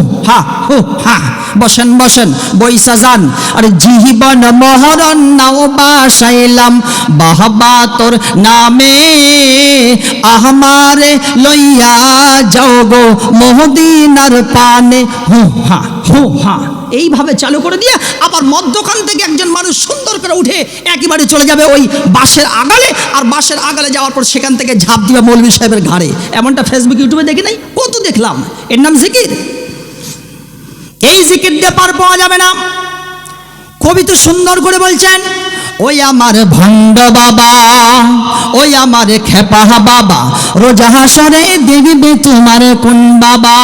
হা, হু, হা। বসেন বসেন বৈশা যান। আর জীবন মহরণ নাও বাসাইলাম। বাহবা তোর নামে আহমারে লইয়া যাও গো মহদিনার পানে। হু, হা হু, হা। এইভাবে চালু করে দিয়ে আবার মধ্যখান থেকে একজন মানুষ সুন্দর করে উঠে একেবারে চলে যাবে ওই বাসের আগালে। আর বাসের আগালে যাওয়ার পর সেখান থেকে ঝাঁপ দিবে মৌলভী সাহেবের ঘাড়ে। এমনটা ফেসবুক ইউটিউবে দেখি নাই? কত দেখলাম? এর নাম জিকির? এই জিকির দিয়ে পার পাওয়া যাবে না। কবি তো সুন্দর করে বলছেন ওই আমার ভণ্ড বাবা, ওই আমার খেপা বাবা, রোজা হাসরে দেখবে তোমার কোন বাবা।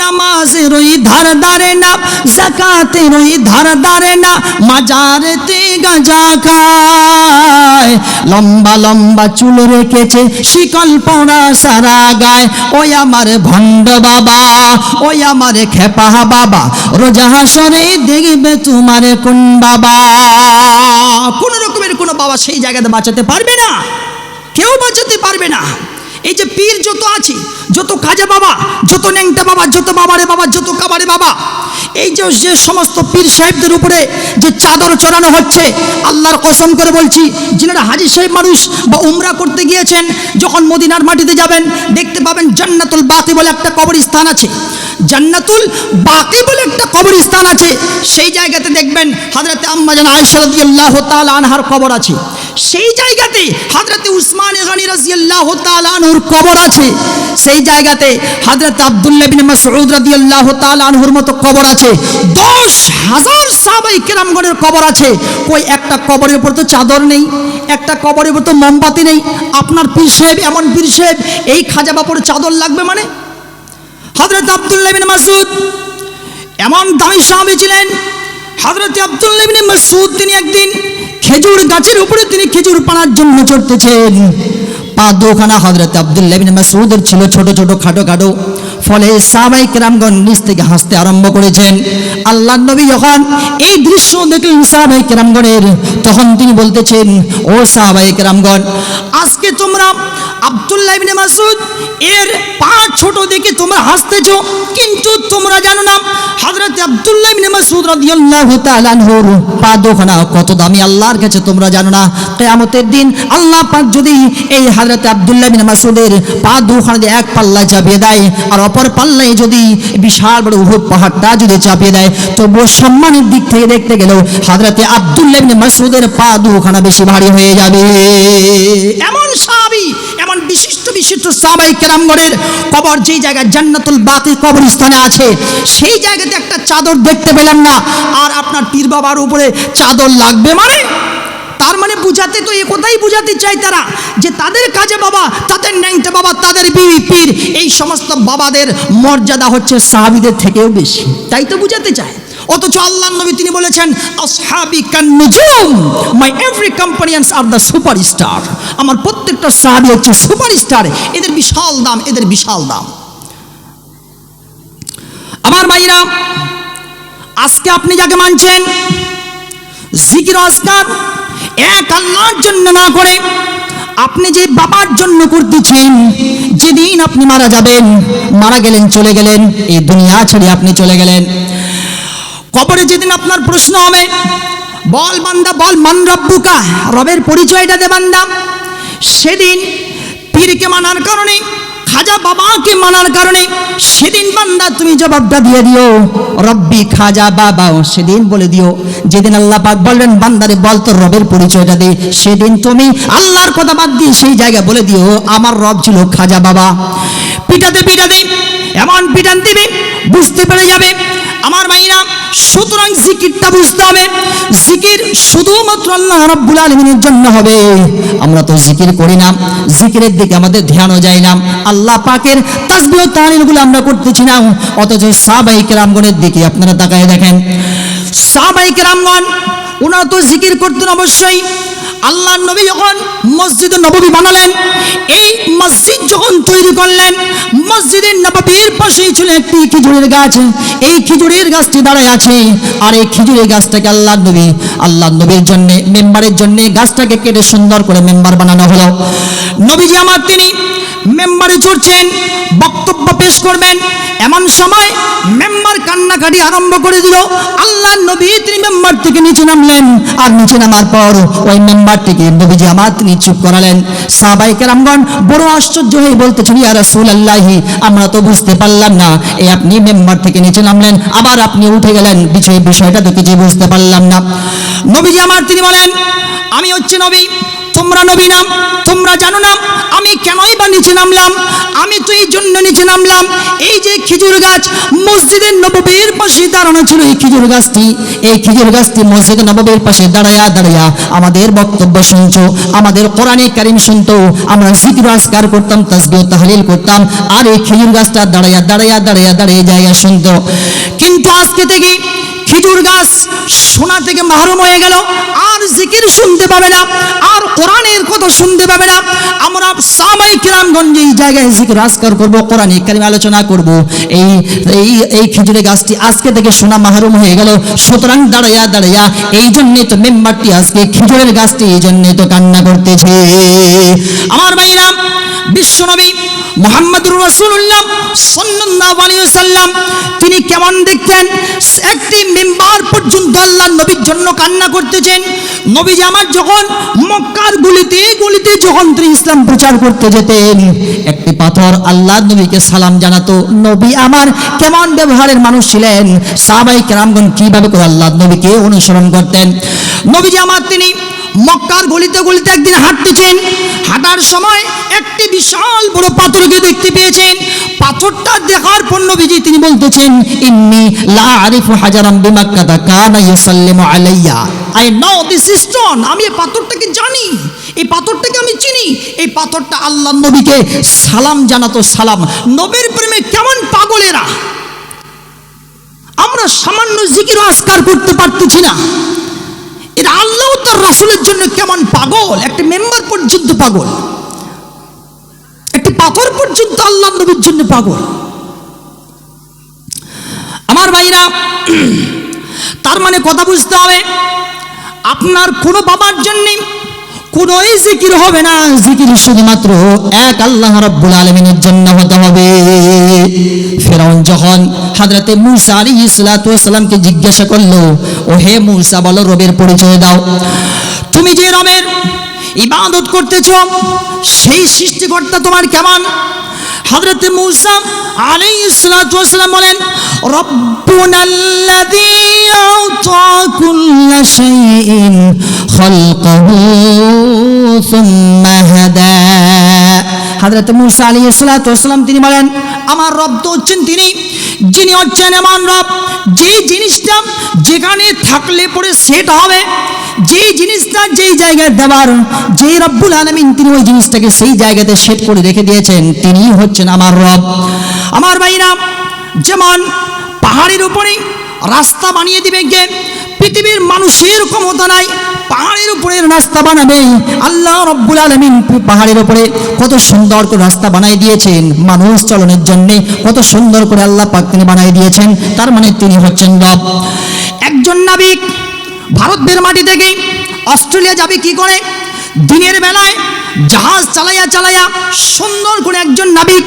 নামাজের ওই ধার দারে না জাকাতের ওই ধার দারে না, মাজারেতে গাঁজা খায়। লম্বা লম্বা চুল রেখেছে, শিকল পড়া সারা গায়। ওই আমার ভণ্ড বাবা, ওই আমার খেপা বাবা, রোজা হাসরে দেখবে তোমার কোন বাবা। কোন রকমের কোনো বাবা সেই জায়গাতে বাঁচাতে পারবে না। কেউ বাঁচাতে পারবে না। এই যে পীর যত আছে, যত কাজে বাবা, যত ন্যাংটা বাবা, যত বাবারে বাবা, যত কাবারে বাবা, এই যে যে সমস্ত পীর সাহেবদের উপরে যে চাদর চড়ানো হচ্ছে, আল্লাহর কসম করে বলছি, যিনারা হাজি সাহেব মানুষ বা উমরা করতে গিয়েছেন, যখন মদিনার মাটিতে যাবেন, দেখতে পাবেন জান্নাতুল বাকি বলে একটা কবরস্থান আছে। জান্নাতুল বাকি বলে একটা কবরস্থান আছে। সেই জায়গাতে দেখবেন হাজরাতে আম্মাজান আয়েশা রাদিয়াল্লাহু তাআলা আনহার কবর আছে। সেই জায়গাতে হাজরাতে উসমান গানি তাআলা আনহুর কবর আছে। সেই জায়গাতে হাজরাতে আব্দুল্লাহ বিন মাসউদ রাদিয়াল্লাহু তাআলা আনহুর মতো কবর আছে। দশ হাজার সাহাবাই কেরামগণের কবর আছে। কই, একটা কবরের উপর তো চাদর নেই, একটা কবরের উপর তো মোমবাতি নেই। আপনার পীর সাহেব এমন পীর সাহেব, এই খাজা বাপড়ে চাদর লাগবে মানে? হজরত আব্দুল্লাহ বিন মাসুদ এমন দামি সাহাবী ছিলেন হজরত আব্দুল্লাহ বিন মাসুদ তিনি একদিন খেজুর গাছের উপরে তিনি খেজুর পানার জন্য চড়তেছেন। পা দুখানা হজরত আব্দুল্লাহ বিন মাসুদের ছিল ছোট ছোট, খাটো খাটো। ফলে সাহাবাই কেরামগণ নিজ থেকে হাসতে আরম্ভ করেছেন। আল্লাহ নবী যখন এই দৃশ্য দেখলেন সাহাবাই কেরামগণের, তখন তিনি বলতেছেন, ও সাহাবাই কেরামগণ আজকে তোমরা আব্দুল্লাহ ইবনে মাসুদ এর পা ছোট দেখে তোমরা হাসতেছো, কিন্তু তোমরা জানো না, হযরত আব্দুল্লাহ ইবনে মাসুদ রাদিয়াল্লাহু তাআলা আনহুর পা দুখানা কত দামি, আল্লাহর কাছে তোমরা জানো না, কিয়ামতের দিন আল্লাহ পাক যদি এই হযরত আব্দুল্লাহ ইবনে মাসুদের পা দুখানা এক পাল্লা চাপিয়ে দেয়, আর অপর পাল্লায় যদি বিশাল বড় উহুদ পাহাড়টা যদি চাপিয়ে দেয়, তবুও সম্মানের দিক থেকে দেখতে গেলেও হযরত আব্দুল্লাহ ইবনে মাসুদের পা দুখানা বেশি ভারী হয়ে যাবে। এমন সাহাবী, এমন বিশিষ্ট বিশিষ্ট সাহাবাই কেরামগণের কবর যেই জায়গায় জান্নাতুল বাকি কবরস্থানে আছে, সেই জায়গাতে একটা চাদর দেখতে পেলাম না। আর আপনার পীর বাবার উপরে চাদর লাগবে মানে? তার মানে বুঝাতে তো এ কথাই বুঝাতে চাই তারা যে তাদের কাজে বাবা, তাদের ন্যাংটা বাবা, তাদের বিবি পীর, এই সমস্ত বাবাদের মর্যাদা হচ্ছে সাহাবিদের থেকেও বেশি। তাই তো বুঝাতে চায়। অথচ আল্লাহ নবী তিনি বলেছেন, আসহাবি কান্নুজুম my every companions are the superstar আমার প্রত্যেকটা সাহাবি হচ্ছে সুপারস্টার এদের বিশাল দাম, এদের বিশাল দাম। আমার ভাইরা আজকে আপনি যাকে মানছেন, জিকির আসকার এক আল্লাহর জন্য না করে আপনি যে বাবার জন্য করতেছেন, যেদিন আপনি মারা যাবেন, মারা গেলেন, চলে গেলেন, এই দুনিয়া ছেড়ে আপনি চলে গেলেন। কবরে যেদিন আপনার প্রশ্ন হবে, বল বান্দা, বল মান রব্বুকা, রবের পরিচয়টা দে বান্দা। সেদিন পীরকে মানার কারণে, খাজা বাবাকে মানার কারণে, সেদিন বান্দা তুমি জবাবটা দিয়ে দিও, রব্বি খাজা বাবা সেদিন বলে দিও। যেদিন আল্লাহ পাক বলবেন বান্দারে বল তোর রবের পরিচয়টা দে, সেদিন তুমি আল্লাহর কথা বাদ দিয়ে সেই জায়গায় বলে দিও, আমার রব ছিল খাজা বাবা। পিটাতে পিটাতে এমন পিটান দিবে, বুঝতে পেরে যাবে। আমার মাইরা সুতরাং জিকিরটা বুঝতে হবে। জিকির শুধুমাত্র আল্লাহ রাব্বুল আলামিনের জন্য হবে। আমরা তো জিকির করি না, জিকিরের দিকে আমাদের ধ্যানও যায় না। আল্লাহ পাকের তাসবিহ তাহলিলগুলো আমরা করতেছি না। অথচ সাহাবাই কেরামগণের দিকে আপনারা তাকায় দেখেন। সাহাবাই কেরামগণ ওনারা তো জিকির করতেন অবশ্যই। আল্লাহ নবী যখন মসজিদ নববী বানালেন, এই মসজিদ যখন তৈরি করলেন, মসজিদের নববীর পাশেই ছিল একটি খেজুরের গাছ। এই খেজুরের গাছটি দাঁড়ায় আছে। আর এই খেজুরের গাছটাকে আল্লাহ নবী, আল্লাহ নবীর জন্য, মেম্বারের জন্য গাছটাকে কেটে সুন্দর করে মেম্বার বানানো হলো। নবীজি আমার তিনি মেম্বারে চড়ছেন, বক্তব্য পেশ করবেন। এমন সময় মেম্বার কান্নাকাটি আরম্ভ করে দিল। আল্লাহ নবী তিনি মেম্বার থেকে নিচে নামলেন, আর নিচে নামার পর ওই মেম্বার থেকে নবীজি আমার তিনি চুপ করালেন। সাহাবাই কেরামগণ বড় আশ্চর্য হয়ে বলতেছেন, ইয়া রাসূলুল্লাহি, আমরা তো বুঝতে পারলাম না। এই আপনি মেম্বার থেকে নিচে নামলেন, আবার আপনি উঠে গেলেন। বিষয় বিষয়টা তো কিছু বুঝতে পারলাম না। নবীজি আমার তিনি বলেন, আমি হচ্ছে নবী। তোমরা নবী নাম, তোমরা জানো না আমি কেনই বা নিচে নামলাম? আমি তো এই জন্য নিচে নামলাম। এই যে খেজুর গাছ, মসজিদের নববীর পাশে দাঁড়ানো ছিল এই খেজুর গাছটি। এই খেজুর গাছটি মসজিদ নববীর পাশে দাঁড়ায়া দাঁড়ায়া আমাদের বক্তব্য শুনছো, আমাদের কোরআনে কারিম শুনতো, আমরা জিকির আসকার করতাম তাসবিহ তাহলিল করতাম, আর এই খেজুর গাছটা দাঁড়ায়া দাঁড়ায়া দাঁড়ায়া দাঁড়িয়ে জায়গা শুনতো। কিন্তু আজকে থেকে খেজুর গাছ শোনা থেকে মাহরুম হয়ে গেল। আর জিকির শুনতে পাবে না, আর কোরআনের কথা শুনতে পাবে না। আমরা সামাই কিরামগঞ্জ এই জায়গায় জিকির আসকার করব, কোরআনে কারিম আলোচনা করব। এই এই এই খেজুরের গাছটি আজকে থেকে শোনা মাহরুম হয়ে গেল। সুতরাং দাঁড়াইয়া দাঁড়াইয়া, এই জন্যে তো মেম্বারটি আজকে খেজুরের গাছটি, এই জন্যে তো কান্না করতেছে। আমার ভাইরা বিশ্বনবী মোহাম্মদুর রসুল্লাহ সাল্লাল্লাহু আলাইহি ওয়াসাল্লাম, তিনি কেমন দেখতেন? একটি মেম্বার পর্যন্ত আল্লাহ নবীর জন্য কান্না করতেছেন। নবীজি আমার যখন মক্কার গুলিতে গুলিতে যখন তিনি ইসলাম প্রচার করতে যেতেন, একটি পাথর আল্লাহ নবীকে সালাম জানাতো, নবী আমার, কেমন ব্যবহারের মানুষ ছিলেন? সাহাবাই কেরামগণ কীভাবে করে আল্লাহ নবীকে অনুসরণ করতেন? নবীজি আমার, তিনি মক্কার গলিতে গলিতে একদিন হাঁটতেছেন। হাঁটার সময় একটি বিশাল বড় পাথরকে দেখতে পেয়েছেন। পাথরটা দেখার পর নবীজি তিনি বলতেছেন, ইন্নি লা আরিফু হাজারাম বিমাক্কাতা কানা ইউসাল্লিমু আলাইয়া। I know this is stone আমি এই পাথরটাকে জানি। এই পাথরটাকে আমি চিনি। এই পাথরটা আল্লাহ নবীকে সালাম জানাতো সালাম। নবীর প্রেমে কেমন পাগলেরা। আমরা সামান্য জিকির আসকার করতে পারতেছি না। এটা আল্লাহ তার রাসুলের জন্য কেমন পাগল? একটি মেম্বার পর্যন্ত পাগল। একটি পাথর পর্যন্ত আল্লাহ নবীর জন্য পাগল। আমার ভাইরা, তার মানে কথা বুঝতে হবে, আপনার কোনো বাবার জন্যে কোনো জিকির হবে না। জিকির শুধুমাত্র এক আল্লাহ রব্বুল আলমিনের জন্য হতে হবে। ফেরাউন যখন হাজরাতে মুসা আলী ইসলাতামকে জিজ্ঞাসা করল ও হে মুসা, বলো রবের পরিচয় দাও। তুমি যে রবের ইবাদত করতেছ, সেই সৃষ্টিকর্তা তোমার কেমন? হযরত মূসা আলাইহিস সালাতু ওয়াসালাম বলেন, রব্বুনাল্লাযী আতা কুল্লা শাইইন খালকাহু সুম্মা হাদা হযরত মূসা আলাইহিস সালাতু ওয়াসালাম তিনি বলেন, আমার রব তো হচ্ছেন তিনি। যিনি হচ্ছেন এমন রব, যে জিনিসটা যেখানে থাকলে পরে সেট হবে যেই জিনিসটা যেই জায়গায় দেওয়ার যে রব্বুল আলমিন তিনি ওই জিনিসটাকে সেই জায়গাতে সেট করে রেখে দিয়েছেন, তিনি হচ্ছেন আমার রব। আমার ভাইরা, যেমন পাহাড়ের উপরে রাস্তা বানিয়ে দিবে কে পৃথিবীর মানুষের ক্ষমতা নাই, পাহাড়ের উপরে রাস্তা বানাবে। আল্লাহ রব্বুল আলমিন পাহাড়ের উপরে কত সুন্দর করে রাস্তা বানাই দিয়েছেন, মানুষ চলনের জন্যে কত সুন্দর করে আল্লাহ পাক তিনি বানাই দিয়েছেন, তার মানে তিনি হচ্ছেন রব। একজন নাবিক ভারতের মাটি থেকে অস্ট্রেলিয়া যাবে কি করে? দিনের বেলায় জাহাজ চালাইয়া চালাইয়া সুন্দর করে একজন নাবিক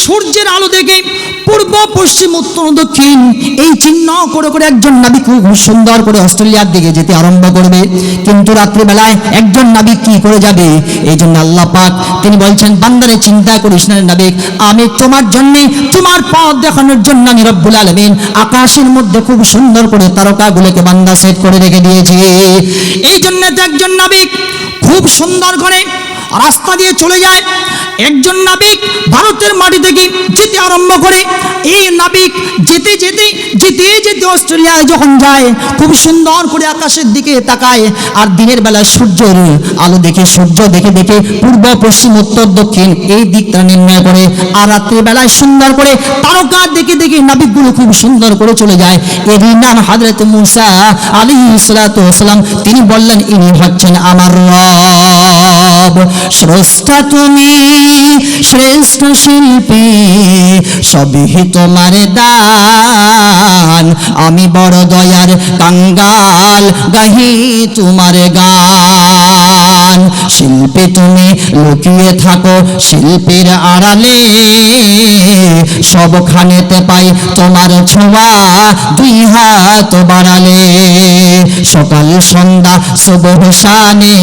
সূর্যের আলো দেখে পূর্ব, পশ্চিম, উত্তর, দক্ষিণ এই চিহ্ন করে করে একজন নাবিক সুন্দর করে অস্ট্রেলিয়ার দিকে যেতে আরম্ভ করবে। কিন্তু রাত্রিবেলায় একজন নাবিক কি করে যাবে? এই জন্য আল্লাহ পাক তিনি বলছেন, বান্দারে, চিন্তা করিস না নাবিক। আমি তোমার জন্যে তোমার পথ দেখানোর জন্য আমি রব্বুল আলমিন আকাশের মধ্যে খুব সুন্দর করে তারকাগুলোকে বান্দা সেট করে রেখে দিয়েছি। এই জন্য তো একজন নাবিক খুব সুন্দর করে রাস্তা দিয়ে চলে যায়। একজন নাবিক ভারতের মাটি থেকে যেতে আরম্ভ করে। এই নাবিক যেতে যেতে যেতে যেতে অস্ট্রেলিয়ায় যখন যায়, খুব সুন্দর করে আকাশের দিকে তাকায় আর দিনের বেলায় সূর্যের আলো দেখে, সূর্য দেখে দেখে পূর্ব, পশ্চিম, উত্তর, দক্ষিণ এই দিকটা নির্ণয় করে আর রাত্রির বেলায় সুন্দর করে তারকা দেখে দেখে নাবিকগুলো খুব সুন্দর করে চলে যায়। এরই নাম হাজরত মুসা আলী সালাম। তিনি বললেন, ইনি হচ্ছেন আমার রব। স্রষ্টা তুমি শ্রেষ্ঠ শিল্পী সবই তোমার দান। আমি বড় দয়ার কাঙ্গাল গাহি তোমার গান। শিল্পী তুমি লুকিয়ে থাকো শিল্পীর আড়ালে। সবখানেতে পাই তোমার ছোঁয়া, দুই হাত বাড়ালে। সকাল সন্ধ্যা শুভ শানে,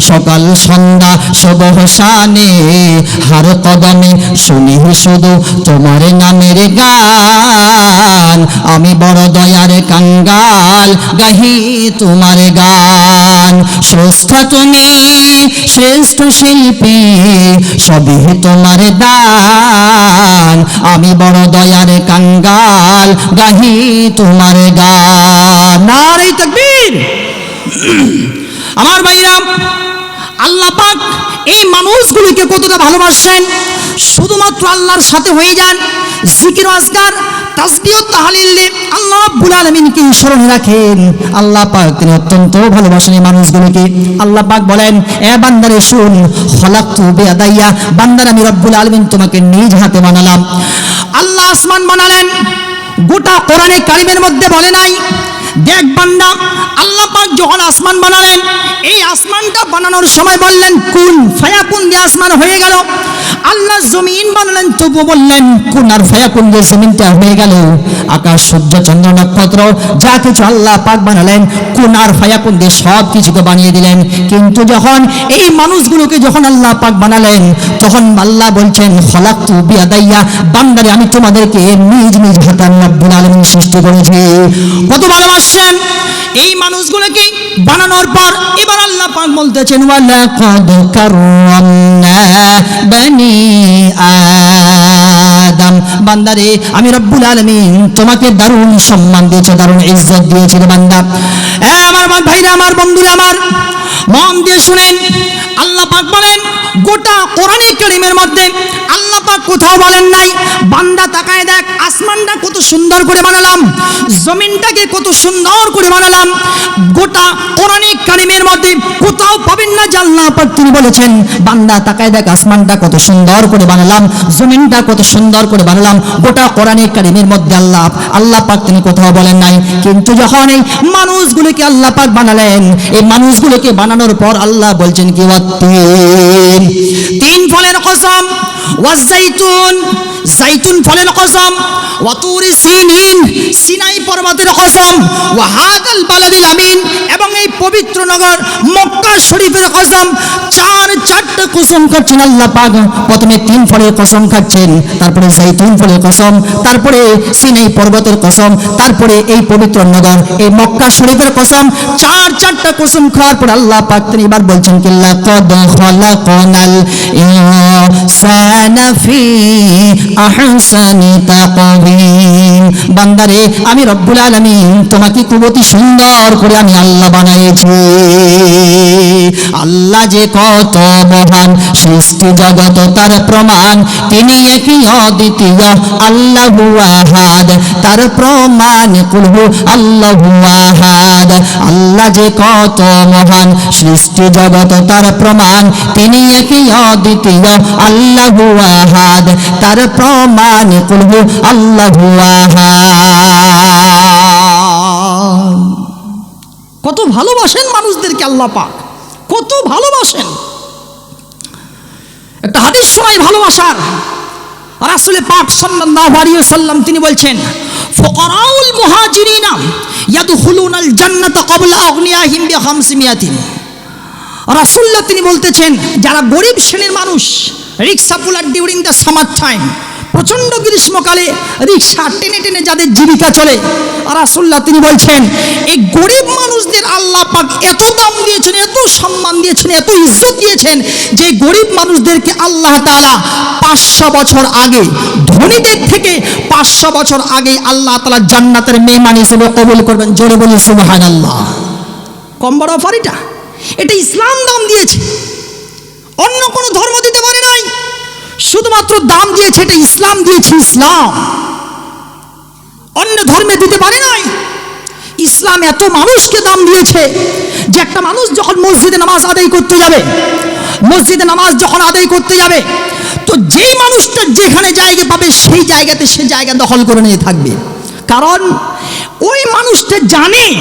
সকাল সন্ধ্যা শুভ শানে। হার কদমে শুনি শুধু তোমার নামের গান। আমি বড় দয়ার কাঙ্গাল, গাহি তোমার গান। সুস্থ তুমি শ্রেষ্ঠ শিল্পী, সবই তোমার দান। আমি বড় দয়ার কাঙ্গাল, গাহি তোমার গান। নারী তকবীর। আমার ভাইরা, আল্লাহ পাক এই মানুষগুলিকে কতটা ভালোবাসেন শুধুমাত্র আল্লাহর সাথে হয়ে যান। জিকির আজকার তাসবিহ তাহলিলে আল্লাহ রাব্বুল আলামিনকে স্মরণে রাখেন। আল্লাহ পাক তিনি অত্যন্ত ভালোবাসেন এই মানুষগুলোকে। আল্লাহ পাক বলেন, এ বান্দারে, শুন, খলাকতু বিয়াদাইয়া বান্দার আমি রব্বুল আলামিন তোমাকে নিজ হাতে বানালাম। আল্লাহ আসমান বানালেন। গোটা কোরআনে কারিমের মধ্যে বলে নাই দেখ বান্দা, আল্লাহ পাক যখন আসমান বানালেন, এই আসমানটা বানানোর সময় বললেন কুন ফায়াকুন, দিয়ে আসমান হয়ে গেল। আল্লাহ জমিন বানালেন, তবু বললেন, কুন আর ফায়াকুন দিয়ে জমিনটা হয়ে গেল? আকাশ, সূর্য, চন্দ্র, নক্ষত্র, যা কিছু আল্লাহ পাক বানালেন, কুন আর ফায়াকুন দিয়ে সব কিছুকে বানিয়ে দিলেন। কিন্তু যখন এই মানুষগুলোকে যখন আল্লাহ পাক বানালেন, তখন আল্লাহ বলছেন হলাক তু বিয়াদাইয়া, বান্দারে, আমি তোমাদেরকে নিজ নিজ হাতে আমি রব্বুল আলামিন সৃষ্টি করেছি। কত ভালোবাসছেন? এই মানুষগুলোকে বানানোর পর এবার আল্লাহ পাক বলতেছেন, ওয়ালাকাদ কাররামনা বানি আদম। বান্দারে, আমি রব্বুল আলামিন তোমাকে দারুণ সম্মান দিয়েছে, দারুণ ইজ্জত দিয়েছে বান্দা। আমার ভাইরা, আমার বন্ধুরা, আমার মন দিয়ে শুনেন। আল্লাহ পাক বলেন গোটা কোরআনে কারিমের মধ্যে আল্লাহ পাক কোথাও বলেন নাই। বান্দা তাকায় দেখ, আসমানটা কত সুন্দর করে বানালাম, জমিনটাকে কত সুন্দর করে বানালাম। গোটা কোরআনে কারিমের মধ্যে কোথাও পাবেন না যে আল্লাহ পাক তিনি বলেছেন। বান্দা তাকায় দেখ, আসমানটা কত সুন্দর করে বানালাম, জমিনটা কত সুন্দর করে বানালাম। গোটা কোরআনে কারিমের মধ্যে আল্লাহ আল্লাহ পাক তিনি কোথাও বলেন নাই। কিন্তু যখন এই মানুষগুলোকে আল্লাহ পাক বানালেন, এই মানুষগুলোকে বানানোর পর আল্লাহ বলছেন কি তিন তিন ফলের কসম ওয়াজাইতুন জাইতুন ফলের কসম সিনাই পর্বতের কসম ওয়াহাদাল বালাদিল আমিন, এবং এই পবিত্র নগর মক্কা শরীফের কসম, চার চারটা কসম আল্লাহ পাক। প্রথমে তিন ফলের কসম খাচ্ছেন, তারপরে জাইতুন ফলের কসম, তারপরে সিনাই পর্বতের কসম, তারপরে এই পবিত্র নগর, এই মক্কা শরীফের কসম, চার চারটা কসম খাওয়ার পর আল্লাহ পাক তিনি এবার বলছেন কি, লাকাদ খালাকানাল ইনসানা। বান্দারে, আমি রব্বুল তোমাকে সুন্দর করে আমি আল্লাহ আল্লাহ যে কত মহান, সৃষ্টি জগত তার প্রমাণ, তিনি একই অদ্বিতীয়, আল্লাহু আহাদ। তার প্রমাণ কুলহু আল্লাহু আহাদ। আল্লাহ যে কত মহান, সৃষ্টি জগত তার প্রমাণ, তিনি একই অদ্বিতীয়, আল্লাহু আহাদ, তার প্রমাণ কুলহু আল্লাহু আহাদ। কত ভালোবাসেন মানুষদেরকে আল্লাহ পাক, কত ভালোবাসেন। একটা হাদিস শোনাই ভালোবাসার। রাসুলে পাক সাল্লাল্লাহু আলাইহি সাল্লাম তিনি বলছেন, ফুকারাউল মুহাজিরিনা ইয়াদখুলুনাল জান্নাতা ক্বাবলা আগনিয়াহিম বিখামসিমিয়াতিন রাসূলুল্লাহ তিনি বলতেছেন, যারা গরিব শ্রেণির মানুষ rickshaw puller during the summer time প্রচণ্ড গ্রীষ্মকালে রিক্সা টেনে টেনে যাদের জীবিকা চলে রাসুল্লাহ তিনি বলছেন, এই গরিব মানুষদের আল্লাহ পাক এত দাম দিয়েছেন, এত সম্মান দিয়েছেন, এত ইজ্জত দিয়েছেন যে গরিব মানুষদেরকে আল্লাহ তাআলা পাঁচশো বছর আগে, ধনীদের থেকে পাঁচশো বছর আগে আল্লাহ তালা জান্নাতের মেহমান হিসেবে কবুল করবেন। জোরে বলি সুবহান আল্লাহ কম বড় অফার এটা? এটা ইসলাম দাম দিয়েছে। অন্য কোনো ধর্ম দিতে পারে নাই। শুধুমাত্র দাম দিয়েছে এটা ইসলাম দিয়েছে ইসলাম। অন্য ধর্মে দিতে পারে নাই। ইসলাম এত মানুষকে দাম দিয়েছে যে একটা মানুষ যখন মসজিদে নামাজ আদায় করতে যাবে, মসজিদে নামাজ যখন আদায় করতে যাবে, তো যেই মানুষটা যেখানে জায়গা পাবে সেই জায়গাতে সে জায়গা দখল করে নিয়ে থাকবে। কারণ ওই মানুষটা জানে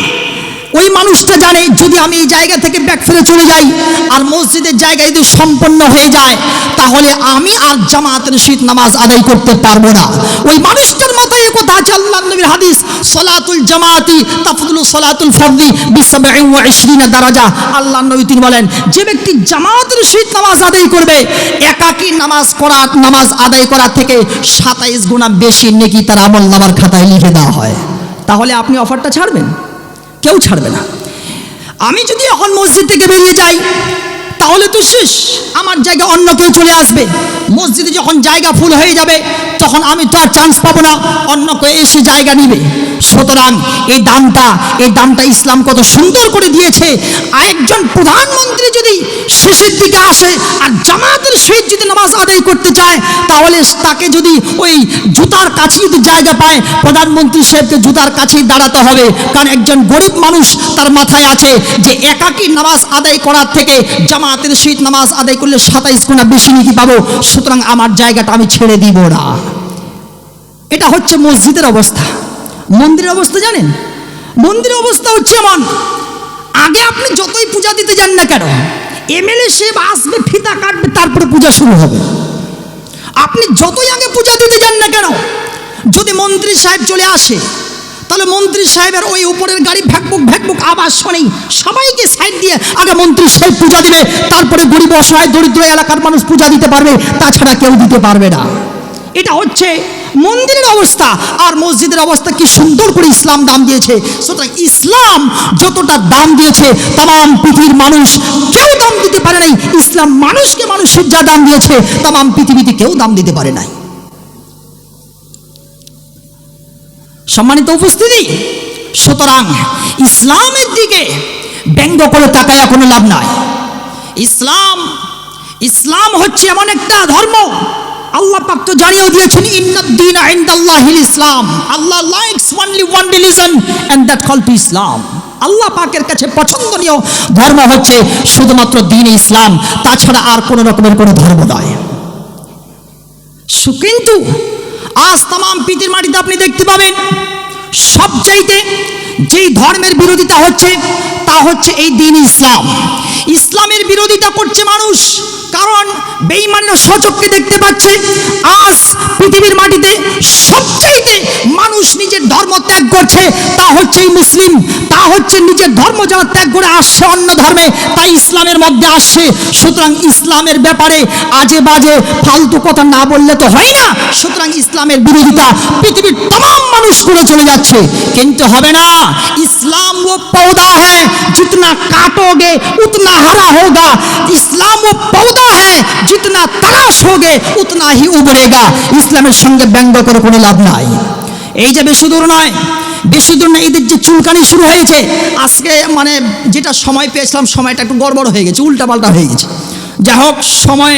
ওই মানুষটা জানে যদি আমি এই জায়গা থেকে ব্যাক ফিরে চলে যাই আর মসজিদের জায়গা যদি সম্পন্ন হয়ে যায়, তাহলে আমি আর জামাতের শীত নামাজ আদায় করতে পারব না। ওই মানুষটার মাথায় কথা আছে আল্লাহ নবীর হাদিস, সলাতুল জামাতি তাফদুল সলাতুল ফরদি ইশরিনা দারাজা। আল্লাহ নবী তিনি বলেন, যে ব্যক্তি জামাতের শীত নামাজ আদায় করবে, একাকী নামাজ করা নামাজ আদায় করা থেকে সাতাইশ গুণা বেশি নেকি তার আমল নামার খাতায় লিখে দেওয়া হয়। তাহলে আপনি অফারটা ছাড়বেন? কেউ ছাড়বে না। আমি যদি এখন মসজিদ থেকে বেরিয়ে যাই, তাহলে তো শেষ। আমার জায়গায় অন্য কেউ চলে আসবে। মসজিদে যখন জায়গা ফুল হয়ে যাবে, তখন আমি তো আর চান্স পাবো না, অন্য কেউ এসে জায়গা নিবে। সুতরাং এই দামটা এই দামটা ইসলাম কত সুন্দর করে দিয়েছে। আরেকজন প্রধানমন্ত্রী যদি শেষের দিকে আসে আর জামাতের সহিত যদি নামাজ আদায় করতে চায়, তাহলে তাকে যদি ওই জুতার কাছে যদি জায়গা পায়, প্রধানমন্ত্রী সাহেবকে জুতার কাছেই দাঁড়াতে হবে। কারণ একজন গরিব মানুষ তার মাথায় আছে যে একাকী নামাজ আদায় করার থেকে জামাতের সহিত নামাজ আদায় করলে সাতাইশ গুণা বেশি নাকি পাবো? সুতরাং আমার জায়গাটা আমি ছেড়ে দিব না। এটা হচ্ছে মসজিদের অবস্থা। মন্দিরের অবস্থা জানেন? মন্দিরের অবস্থা হচ্ছে এমন। আগে আপনি যতই পূজা দিতে যান না কেন, এমএলএ সাহেব আসবে, ফিতা কাটবে, তারপরে পূজা শুরু হবে। আপনি যতই আগে পূজা দিতে যান না কেন, যদি মন্ত্রী সাহেব চলে আসে, তাহলে মন্ত্রী সাহেবের ওই উপরের গাড়ি ভ্যাকবুক ভ্যাকবুক আওয়াজ শোনেই সবাইকে সাইড দিয়ে আগে মন্ত্রী সাহেব পূজা দিবে, তারপরে গরিব, অসহায়, দরিদ্র এলাকার মানুষ পূজা দিতে পারবে, তাছাড়া কেউ দিতে পারবে না। এটা হচ্ছে মন্দিরের অবস্থা আর মসজিদের অবস্থা কি সুন্দর করে ইসলাম দাম দিয়েছে। সুতরাং ইসলাম যতটা দাম দিয়েছে, তাম পৃথিবীর মানুষ কেউ দাম দিতে পারে নাই। ইসলাম মানুষকে মানুষের যা দাম দিয়েছে, তাম পৃথিবীতে কেউ দাম দিতে পারে নাই। সম্মানিত উপস্থিতি, সুতরাং ইসলামের দিকে ব্যঙ্গ করে তাকায় কোনো লাভ নাই। ইসলাম ইসলাম হচ্ছে এমন একটা ধর্ম আল্লাহ পাক তো জানিয়েও দিয়েছেন ইন্নাদ্দিন ইনদাল্লাহিল ইসলাম। Allah likes only one religion and that call to Islam আল্লাহ পাকের কাছে পছন্দনীয় ধর্ম হচ্ছে শুধুমাত্র দিন ইসলাম, তাছাড়া আর কোনো রকমের কোনো ধর্ম নয়। কিন্তু আজ তাম পৃথিবীর মাটিতে আপনি দেখতে পাবেন, সবচাইতে যেই ধর্মের বিরোধিতা হচ্ছে, তা হচ্ছে এই দিন ইসলাম। ইসলাম ইসলামের বিরোধিতা করছে মানুষ। কারণ বেঈমানরা সচককে দেখতে পাচ্ছে। আজ পৃথিবীর মাটিতে সবচাইতে মানুষ নিজের ধর্ম ত্যাগ করছে, তা হচ্ছে মুসলিম। তা হচ্ছে নিজের ধর্ম যারা ত্যাগ করে আসছে অন্য ধর্মে, তা ইসলামের মধ্যে আসছে। সুতরাং ইসলামের ব্যাপারে আজে বাজে ফালতু কথা না বললে তো হয় না। সুতরাং ইসলামের বিরোধিতা পৃথিবীর তমাম মানুষ করে চলে যাচ্ছে। কিন্তু হবে না। ইসলাম ও পৌদা হ্যাঁ জিতনা কাটোগে, উতনা হারা হ্যাঁ होगा। ইসলাম ও পৌদা হ্যাঁ জিতনা তালাশ হোগে উতনা হি উবরেগা ইসলামের সঙ্গে ব্যঙ্গ করে কোনো লাভ নাই এই যে বেশি দূর নয় বেশি দূর না এদের যে চুলকানি শুরু হয়েছে, আজকে মানে যেটা সময় পেয়েছিলাম, সময়টা একটু গড়বড় হয়ে গেছে, উল্টাপাল্টা হয়ে গেছে। যা হোক, সময়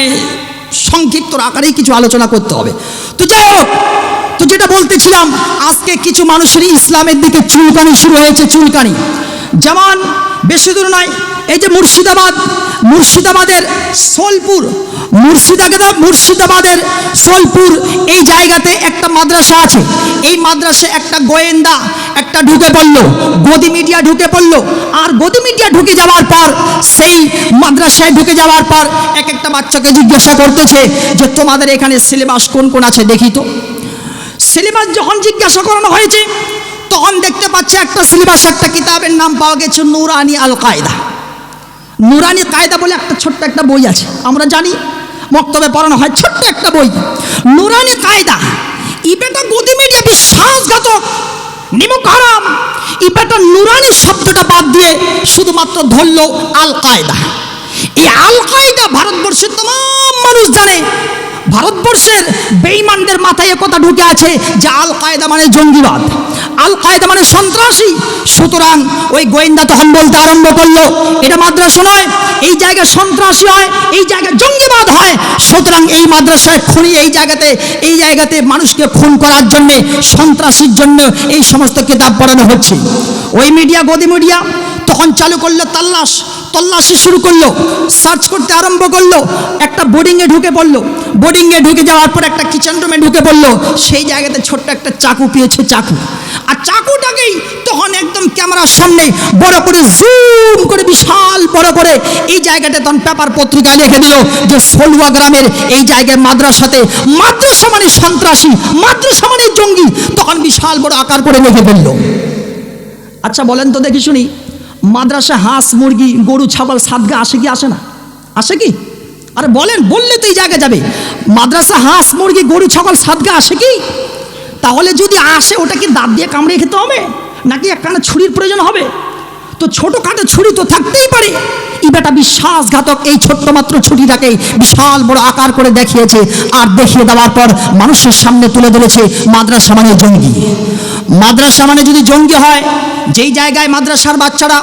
সংক্ষিপ্ত আকারেই কিছু আলোচনা করতে হবে। তো যাই হোক, তো যেটা বলতেছিলাম, আজকে কিছু মানুষের ইসলামের দিকে চুলকানি শুরু হয়েছে, চুলকানি। যেমন বেশি দূর নয় এই যে মুর্শিদাবাদ, মুর্শিদাবাদের সোলপুর মুর্শিদাবাদ মুর্শিদাবাদের সোলপুর, এই জায়গাতে একটা মাদ্রাসা আছে। এই মাদ্রাসা একটা গোয়েন্দা একটা ঢুকে পড়ল, গদি মিডিয়া ঢুকে পড়ল, আর গদি মিডিয়া ঢুকে যাওয়ার পর, সেই মাদ্রাসায় ঢুকে যাওয়ার পর এক একটা বাচ্চাকে জিজ্ঞাসা করতেছে যে, তোমাদের এখানে সিলেবাস কোন কোন আছে দেখি তো? সিলেবাস যখন জিজ্ঞাসা করানো হয়েছে, তখন দেখতে পাচ্ছে একটা সিলেবাস একটা কিতাবের নাম পাওয়া গেছে নুরানি আল কায়দা নুরানি কায়দা বলে একটা ছোট্ট একটা বই আছে। আমরা জানি বক্তব্যে পড়ানো হয় ছোট্ট একটা বই। নুরানি কায়দা, ইবেটা গদি মিডিয়া বিশ্বাসঘাতক নিমক হারাম ইবেটা নুরানি শব্দটা বাদ দিয়ে শুধুমাত্র ধরল আল কায়দা এই আল কায়দা ভারতবর্ষের তমাম মানুষ জানে। ভারতবর্ষের বেইমানদের মাথায় কথা ঢুকে আছে যে আল কায়দা মানে জঙ্গিবাদ। আল কায়দা মানে সন্ত্রাসী। সুতরাং ওই গোয়েন্দা তখন বলতে আরম্ভ করল, এটা মাদ্রাসা নয়, এই জায়গায় সন্ত্রাসী হয়, এই জায়গায় জঙ্গিবাদ হয়। সুতরাং এই মাদ্রাসায় খুনি, এই জায়গাতে এই জায়গাতে মানুষকে খুন করার জন্য, সন্ত্রাসীর জন্য এই সমস্ত কিতাব পড়ানো হচ্ছে। ওই মিডিয়া, গদি মিডিয়া তখন চালু করল তাল্লাশ। তল্লাশি শুরু করল সার্চ করতে আরম্ভ করল, একটা বোর্ডিংয়ে ঢুকে পড়ল। বোর্ডিংয়ে ঢুকে যাওয়ার পর একটা কিচেন রুমে ঢুকে পড়ল, সেই জায়গাতে ছোট্ট একটা চাকু পেয়েছে চাকু। আর চাকুটাকেই তখন একদম ক্যামেরার সামনে বড় করে জুম করে বিশাল বড় করে এই জায়গাটা তখন পেপার পত্রিকায় লিখে দিল যে সলুয়া গ্রামের এই জায়গায় মাদ্রাসাতে মাদ্রাসা মানে সন্ত্রাসী মাদ্রাসা মানে জঙ্গি, তখন বিশাল বড় আকার করে লিখে ফেলল আচ্ছা বলেন তো দেখি শুনি। মাদ্রাসা হাঁস, মুরগি, গরু, ছাগল সাদগা আসে কি, আসে না? আসে কি? আরে বলেন, বললে তো এই যাবে। মাদ্রাসা হাঁস, মুরগি, গরু, ছাগল সাদগা আসে কি? তাহলে যদি আসে, ওটা কি দাঁত দিয়ে কামড়ে খেতে হবে? নাকি একখানা ছুরির প্রয়োজন হবে? তো ছোটোখাটো ছুরি তো থাকতেই পারে। বেটা বিশ্বাসঘাতক এই ছোট্ট মাত্র ছুরিটাকে বিশাল বড় আকার করে দেখিয়েছে আর দেখিয়ে দেওয়ার পর মানুষের সামনে তুলে ধরেছে মাদ্রাসা মানে জঙ্গি। মাদ্রাসা মানে যদি জঙ্গি হয়, যেই জায়গায় মাদ্রাসার বাচ্চারা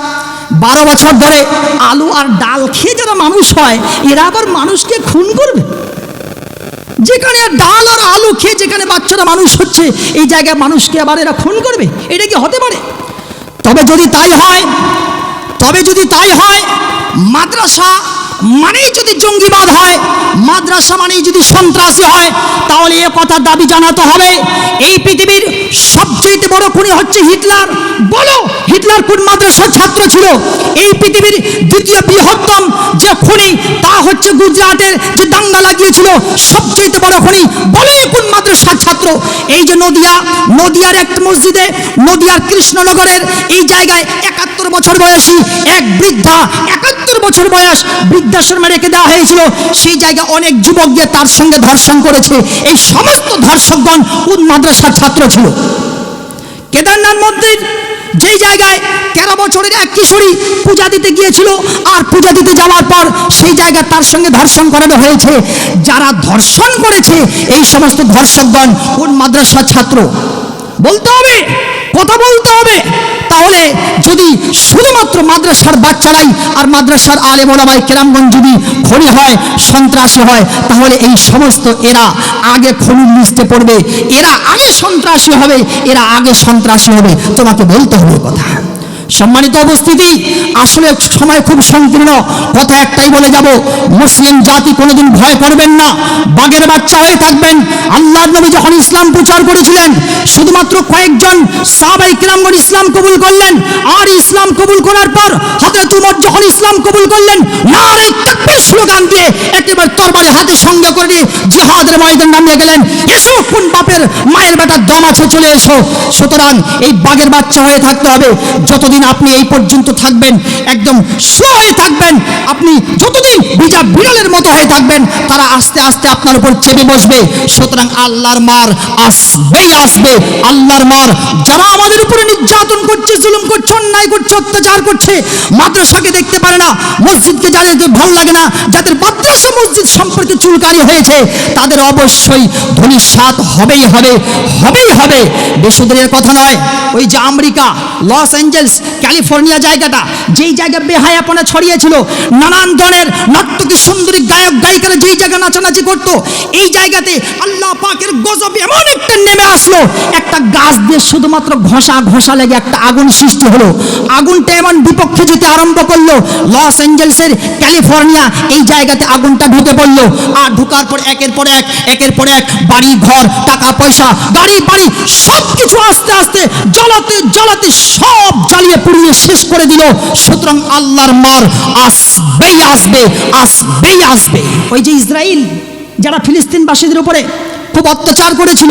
বারো বছর ধরে আলু আর ডাল খেয়ে যারা মানুষ হয়, এরা আবার মানুষকে খুন করবে? যেখানে ডাল আর আলু খেয়ে যেখানে বাচ্চারা মানুষ হচ্ছে, এই জায়গায় মানুষকে আবার এরা খুন করবে? এটা কি হতে পারে? তবে যদি তাই হয়, তবে যদি তাই হয়, মাদ্রাসা মানেই যদি জঙ্গিবাদ হয়, মাদ্রাসা মানেই যদি সন্ত্রাসী হয়, তাহলে এ কথা দাবি জানাতে হবে, এই পৃথিবীর সবচেয়ে বড় খুনি হচ্ছে হিটলার। বলো, হিটলার কোন মাদ্রাসার ছাত্র ছিল? এই পৃথিবীর দ্বিতীয় বৃহত্তম যে খুনি, তা হচ্ছে গুজরাটের যে দাঙ্গা লাগিয়েছিল সবচেয়ে বড় খুনি বলো কোন মাদ্রাসার ছাত্র? এই যে নদিয়া, নদিয়ার এক মসজিদে, নদিয়ার কৃষ্ণনগরের এই জায়গায় একাত্তর বছর বয়সী এক বৃদ্ধা, একাত্তর বছর বয়স বৃদ্ধাশ্রমে রেখে দেওয়া হয়েছিল। সেই জায়গায় অনেক যুবক গিয়ে তার সঙ্গে ধর্ষণ করেছে। এই সমস্ত ধর্ষকগণ কোন মাদ্রাসার ছাত্র ছিল। কেদারনাথ মন্দির যেই জায়গায় তেরো বছরের এক কিশোরী পূজা দিতে গিয়েছিল আর পূজা দিতে যাওয়ার পর সেই জায়গায় তার সঙ্গে ধর্ষণ করানো হয়েছে। যারা ধর্ষণ করেছে, এই সমস্ত ধর্ষকগণ কোন মাদ্রাসার ছাত্র। বলতে হবে, কথা বলতে হবে। তাহলে যদি শুধুমাত্র মাদ্রাসার বাচ্চারাই আর মাদ্রাসার আলে মোলামাই কেরামগঞ্জ যদি খনি হয়, সন্ত্রাসী হয়, তাহলে এই সমস্ত এরা আগে খনির লিস্টে পড়বে। এরা আগে সন্ত্রাসী হবে, এরা আগে সন্ত্রাসী হবে। তোমাকে বলতে হবে কথা। সম্মানিত উপস্থিতি, আসলে সময় খুব সংকীর্ণ। কথা একটাই বলে যাব, মুসলিম জাতি কোনোদিন ভয় করবেন না, বাঘের বাচ্চা হয়ে থাকবেন। আল্লাহ নবী যখন ইসলাম প্রচার করেছিলেন, শুধুমাত্র কয়েকজন সাহাবাই কিরামগণ ইসলাম কবুল করলেন, আর ইসলাম কবুল করার পর হাতে উমর যখন ইসলাম কবুল করলেন তাকবীর স্লোগান দিয়ে একেবারে তরবারি হাতে সঙ্গে করে নিয়ে জিহাদের ময়দান নামিয়ে গেলেন। এসো কোন বাপের মায়ের বেটার দম আছে চলে এসো। সুতরাং এই বাঘের বাচ্চা হয়ে থাকতে হবে। যতদিন আপনি এই পর্যন্ত থাকবেন, একদম শুয়ে হয়ে থাকবেন, আপনি যতদিন বিজা বিড়ালের মতো হয়ে থাকবেন, তারা আস্তে আস্তে আপনার উপর চেপে বসবে। সুতরাং আল্লাহর মার আসবেই আসবে। আল্লাহর মার যারা আমাদের উপরে নির্যাতন করছে, জুলুম করছে, অন্যায় করছে, অত্যাচার করছে, মাদ্রাসাকে দেখতে পারে না, মসজিদকে যাদের ভালো লাগে না যাদের মাদ্রাসা মসজিদ সম্পর্কে চুলকারি হয়েছে, তাদের অবশ্যই ধনিসাত হবেই হবে হবেই হবে। বেশি দূরের কথা নয়, ওই যে আমেরিকা, লস অ্যাঞ্জেলস, ক্যালিফোর্নিয়া জায়গাটা, যেই জায়গায় বেহায়াপনা ছড়িয়েছিল, নানান ধরনের নর্তকী সুন্দরী গায়ক গায়িকারা যেই জায়গায় নাচানাচি করতো, এই জায়গাতে আল্লাহ পাকের গজব এমন একটা নেমে আসলো, একটা গাছ দিয়ে শুধুমাত্র ঘষা ঘষা লেগে একটা আগুন সৃষ্টি হলো। আগুনটা এমন বিপক্ষে যেতে আরম্ভ করল, লস অ্যাঞ্জেলসের ক্যালিফোর্নিয়া এই জায়গাতে আগুনটা ঢুকে পড়ল। আর ঢুকার পর একের পর এক, একের পর এক, বাড়ি, ঘর, টাকা, পয়সা, গাড়ি, বাড়ি সব কিছু আস্তে আস্তে জ্বালাতে জ্বালাতে সব জ্বালিয়ে পুড়িয়ে শেষ করে দিল। সুতরাং আল্লাহর মার আসবেই আসবে আসবেই আসবে। ওই যে ইসরায়েল যারা ফিলিস্তিনবাসীদের উপরে খুব অত্যাচার করেছিল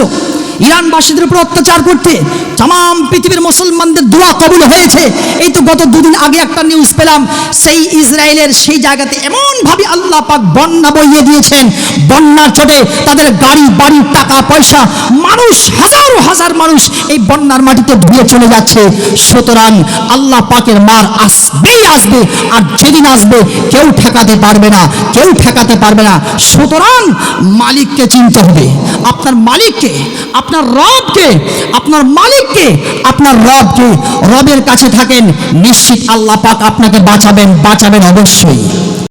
ইরানবাসীদের উপর অত্যাচার করতে তাম পৃথিবীর মুসলমানদের দোয়া কবুল হয়েছে। এই তো গত দুদিন আগে একটা নিউজ পেলাম, সেই ইসরায়েলের সেই জায়গাতে এমনভাবে আল্লাহ পাক বন্যা বইয়ে দিয়েছেন। বন্যার চোটে তাদের গাড়ি বাড়ির টাকা, পয়সা, মানুষ, হাজার হাজার মানুষ এই বন্যার মাটিতে ধুয়ে চলে যাচ্ছে। সুতরাং আল্লাহ পাকের মার আসবেই আসবে, আর যেদিন আসবে কেউ ঠেকাতে পারবে না, কেউ ঠেকাতে পারবে না। সুতরাং মালিককে চিনতে হবে। আপনার মালিককে আপনার রবকে, আপনার মালিককে, আপনার রবকে রবের কাছে থাকেন, নিশ্চিত আল্লাহ পাক আপনাকে বাঁচাবেন বাঁচাবেন অবশ্যই।